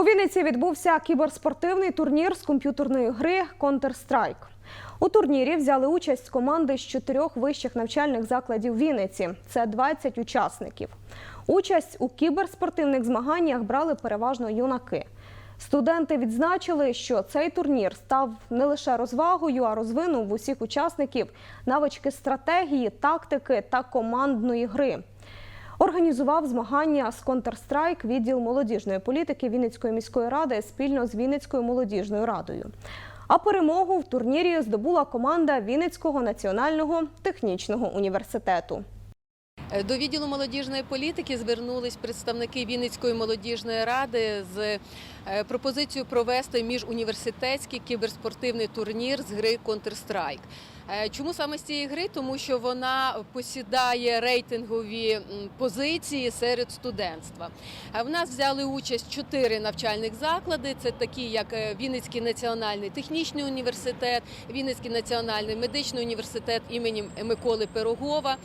У Вінниці відбувся кіберспортивний турнір з комп'ютерної гри Counter-Strike. У турнірі взяли участь команди з чотирьох вищих навчальних закладів Вінниці. Це 20 учасників. Участь у кіберспортивних змаганнях брали переважно юнаки. Студенти відзначили, що цей турнір став не лише розвагою, а розвинув в усіх учасників навички стратегії, тактики та командної гри. Організував змагання з Counter-Strike відділ молодіжної політики Вінницької міської ради спільно з Вінницькою молодіжною радою. А перемогу в турнірі здобула команда Вінницького національного технічного університету. Е, До відділу молодіжної політики звернулись представники Вінницької молодіжної ради з е, пропозицією провести міжуніверситетський кіберспортивний турнір з гри Counter-Strike. Е, Чому саме з цієї гри? Тому що вона посідає рейтингові позиції серед студентства. В нас взяли участь чотири навчальних заклади. Це такі, як Вінницький національний технічний університет, Вінницький національний медичний університет імені Миколи Пирогова,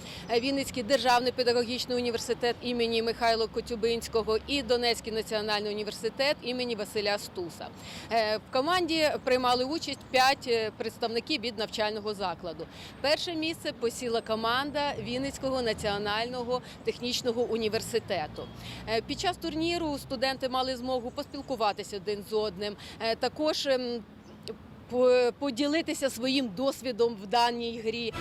Вінницький державний педагогічний університет імені Михайла Коцюбинського і Донецький національний університет імені Василя Стуса. Е, В команді приймали участь п'ять е, представників від навчального закладу. Перше місце посіла команда Вінницького національного технічного університету. Е, Під час турніру студенти мали змогу поспілкуватися один з одним. Також ем, поділитися своїм досвідом в даній грі.